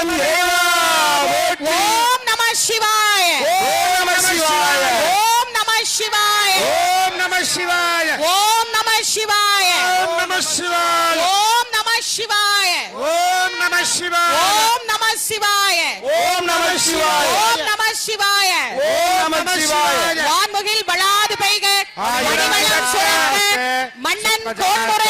எந்நாட்டவர்க்கும் இறைவா ஓம் நம சிவாய ஓம் நம சிவாய ஓம் நம சிவாய ஓம் நம சிவாய ஓம் நம சிவாய ஓம் நம சிவாய ஓம் நம சிவாய ஓம் நம சிவாய ஓம் நம சிவாய ஓம் நம சிவாய ஓம் நம சிவாய ஓம் நம சிவாய வான்முகில் வளாது பெய்க மணிவளம் சுரக்க மன்னன் கோன்முறை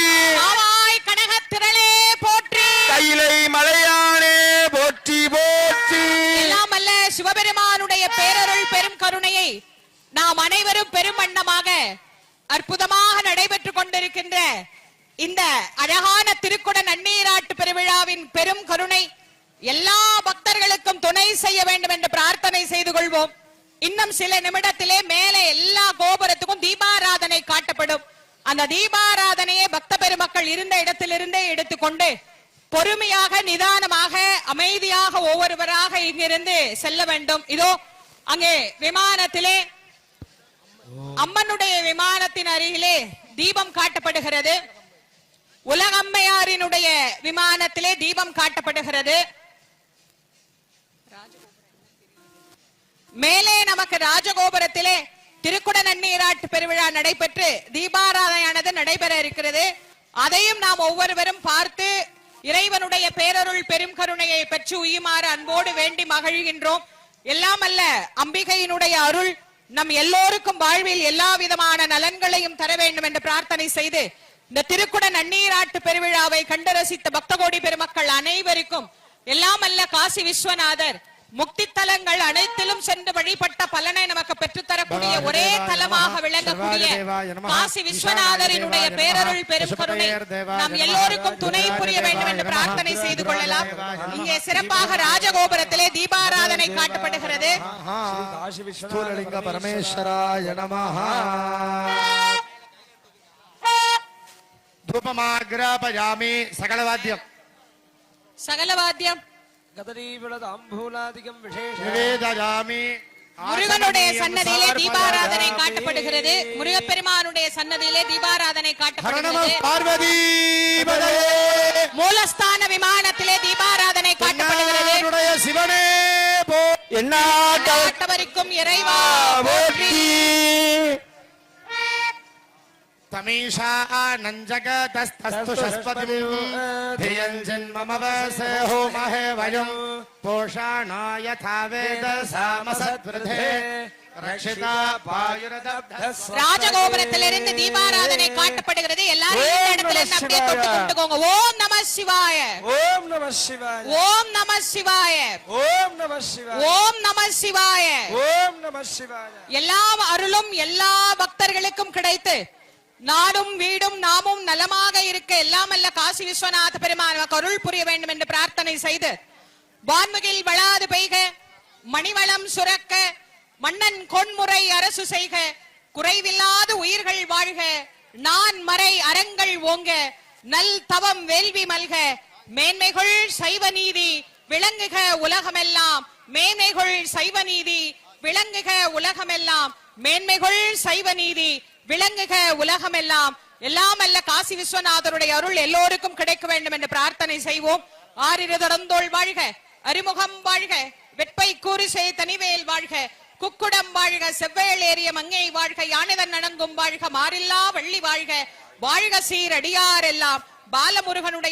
நாம் அனைவரும் பெருமண்ணமாக அற்புதமாக நடைபெற்றுக் கொண்டிருக்கின்ற இந்த அழகான திருக்குட நன்னீராட்டு பெருவிழாவின் பெரும் கருணை எல்லா பக்தர்களுக்கும் துணை செய்ய வேண்டும் என்று பிரார்த்தனை செய்து கொள்வோம். இன்னும் சில நிமிடத்திலே மேலே எல்லா கோபுரத்துக்கும் தீபாராதனை காட்டப்படும். அந்த தீபாராதனையை பக்த பெருமக்கள் இருந்த இடத்திலிருந்தே எடுத்துக்கொண்டு பொறுமையாக நிதானமாக அமைதியாக ஒவ்வொருவராக இங்கிருந்து செல்ல வேண்டும். இதோ அங்கே விமானத்திலே அம்மனுடைய விமானத்தின் அருகிலே தீபம் காட்டப்படுகிறது. உலகம்மையாரினுடைய விமானத்திலே தீபம் காட்டப்படுகிறது. மேலே நமக்கு ராஜகோபுரத்திலே திருக்குட நன்னீராட்டு பெருவிழா நடைபெற்று தீபாராதனையானது நடைபெற இருக்கிறது. அதையும் நாம் ஒவ்வொருவரும் பார்த்து இறைவனுடைய பேரருள் பெரும் கருணையை பெற்று உயுமாறு அன்போடு வேண்டி மகிழ்கின்றோம். எல்லாம் அல்ல அம்பிகையினுடைய அருள் நம் எல்லோருக்கும் வாழ்வில் எல்லா விதமான நலன்களையும் தர வேண்டும் என்று பிரார்த்தனை செய்து இந்த திருக்குட நன்னீராட்டு பெருவிழாவை கண்டு ரசித்த பக்தகோடி பெருமக்கள் அனைவருக்கும் எல்லாம் அல்ல காசி விஸ்வநாதர் முக்தி தலங்கள் அனைத்திலும் சென்று வழிபட்ட பலனை நமக்கு பெற்றுத்தரக்கூடிய ஒரே தலமாக விளங்கக்கூடிய காசி விஸ்வநாதரினுடைய பேரருள் பெரும் கருணை நாம் எல்லோருக்கும் துணை புரிய வேண்டும் என்று பிரார்த்தனை செய்து கொள்ளலாம். இங்கே சிறப்பாக ராஜகோபுரத்திலே தீபாராதனை காட்டப்படுகிறது. பரமேஸ்வராய நமஹா தூபமாகிராபயாமி சகலவாத்தியம். சகலவாத்தியம். முருகனுடைய சன்னதியிலே தீபாராதனை காட்டப்படுகிறது முருகப்பெருமானுடைய சன்னதியிலே தீபாராதனை காட்டப்படுகிறது மூலஸ்தான விமானத்திலே தீபாராதனை காட்டப்படுகிறது சிவனே போ என்ன இறைவா போற்றி தமீஷா நஞ்சகதஸ்தஸ்து சஸ்பதிம் धियञ्जन्ममवसे होमहे वयम् पोषाणाय यथा वेद सामसद्वृधे रक्षिता पायुरदब्धस्व ராஜகோபுரத்திலிருந்து தீபாராதனை காட்டப்படுகிறது எல்லாரும் இந்த இடத்துல இருந்து அப்படியே தொட்டு கொண்டுக்கோங்க ஓம் நம சிவாய ஓம் நம சிவாய ஓம் நம சிவாய ஓம் நம சிவாய ஓம் நம சிவாய ஓம் நம சிவாய எல்லா அருளும் எல்லா பக்தர்களுக்கும் கிடைத்து நாடும் வீடும் நாமும் நலமாக இருக்க எல்லாம் அல்ல காசி விஸ்வநாத பெருமான் கருள் புரிய வேண்டும் என்று பிரார்த்தனை செய்து வான்முகில் வளாது பெய்க மணிவளம் சுரக்க மன்னன் கொன்முறை அரசு செய்க குறைவில்லாத உயிர்கள் வாழ்க நான் மறை அறங்கள் ஓங்க நல் தவம் வேள்வி மல்க மேன்மைகள் சைவ நீதி விளங்குக உலகமெல்லாம் மேன்மைகள் சைவ நீதி விளங்குக உலகமெல்லாம் மேன்மைகள் சைவ நீதி விளங்குக உலகம் எல்லாம் அல்ல காசி விஸ்வநாதருடைய அருள் எல்லோருக்கும் கிடைக்க வேண்டும் என்று பிரார்த்தனை செய்வோம். ஆறிரு தொடர்ந்தோள் வாழ்க அறிமுகம் வாழ்க வெட்பை கூறிசை தனிவேல் வாழ்க குக்குடம் வாழ்க செவ்வேல் ஏறிய மங்கை வாழ்க யானைதன் நனங்கும் வாழ்க மாறில்லா வள்ளி வாழ்க வாழ்க சீரடியார் எல்லாம் பாலமுருகனுடைய